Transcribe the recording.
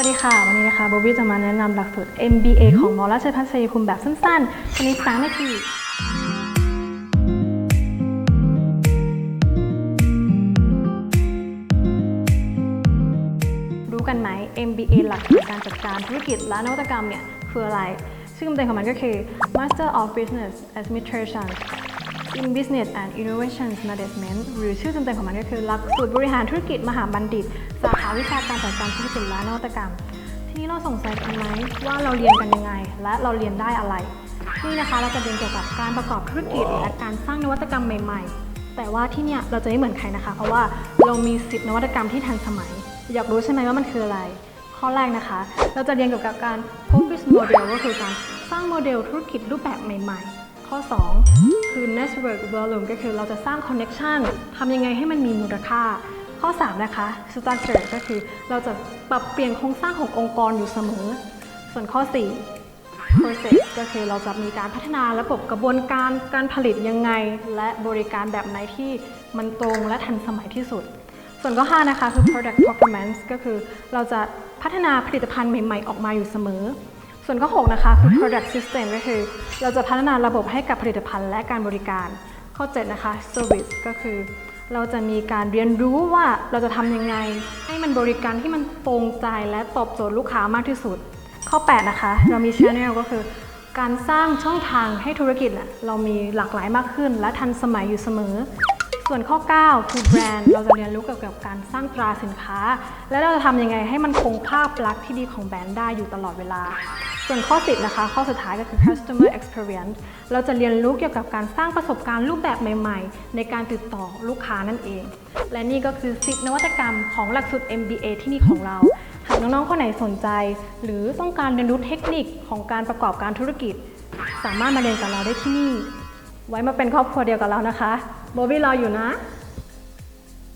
วัสดีค่ะ วันนี้นะคะโบบี้จะมาแนะนำหลักสูตร MBA ของมอราชพัฒชัยภูมิแบบสั้นๆภายใน3นาทีรู้กันไหม MBA หลักสูตรการจัดการธุรกิจและนวัตกรรมเนี่ย คืออะไร ชื่อเต็มของมันก็คือ Master of Business Administration in Business and Innovation Management หรือชื่อเต็มๆของมันก็คือหลักสูตรบริหารธุรกิจมหาบัณฑิต สาขาวิชาการจัดการธุรกิจและนวัตกรรม ทีนี้เราสงสัยกันไหมว่าเราเรียนกันยังไง และเราเรียนได้อะไร นี่นะคะเราจะเรียนเกี่ยวกับการประกอบธุรกิจและการสร้างนวัตกรรมใหม่ๆ แต่ว่าที่เนี่ยเราจะไม่เหมือนใครนะคะ เพราะว่าเรามีสิทธินวัตกรรมที่ทันสมัย อยากรู้ใช่ไหมว่ามันคืออะไร ข้อแรกนะคะ เราจะเรียนเกี่ยวกับการ Focus Model ก็คือการสร้างโมเดลธุรกิจรูปแบบใหม่ ๆ ข้อ 2 คือ Network Volume ก็คือเราจะสร้าง Connection ทำยังไงให้มันมีมูลค่า ข้อ 3 นะคะ Structure ก็คือเราจะปรับเปลี่ยนโครงสร้างขององค์กรอยู่เสมอ ส่วนข้อ 4 process ก็คือเราจะมีการพัฒนาระบบกระบวนการการผลิตยังไง และบริการแบบไหนที่มันตรงและทันสมัยที่สุด ส่วนข้อ 5 นะคะคือ product performance ก็คือเราจะพัฒนาผลิตภัณฑ์ใหม่ ๆ ออกมาอยู่เสมอ ส่วนข้อ 6 นะคะ คือ product system ก็คือ เราจะพัฒนาระบบให้กับผลิตภัณฑ์และการบริการ ข้อ 7 นะคะ service ก็คือ เราจะมีการเรียนรู้ว่าเราจะทำยังไง ให้มันบริการที่มันตรงใจและตอบโจทย์ลูกค้ามากที่สุด ข้อ 8 นะคะ เรามี channel ก็คือ การสร้างช่องทางให้ธุรกิจน่ะเรามีหลากหลายมากขึ้น และทันสมัยอยู่เสมอ ส่วนข้อ 9 คือแบรนด์เราจะเรียนรู้เกี่ยวกับการสร้างตราสินค้า และเราจะทำยังไงให้มันคงภาพลักษณ์ที่ดีของแบรนด์ได้อยู่ตลอดเวลา ส่วนข้อ 10 นะคะ ข้อสุดท้ายก็คือ customer experience เราจะเรียนรู้เกี่ยวกับการสร้างประสบการณ์รูปแบบใหม่ ๆ ในการติดต่อลูกค้านั่นเอง และนี่ก็คือ 10 นวัตกรรมของหลักสูตร MBA ที่นี่ของเรา หากน้องๆ คนไหนสนใจ หรือต้องการเรียนรู้เทคนิคของการประกอบการธุรกิจ สามารถมาเรียนกับเราได้ที่นี่ ไว้มาเป็นครอบครัวเดียวกับเรานะคะ โบบี้รออยู่นะ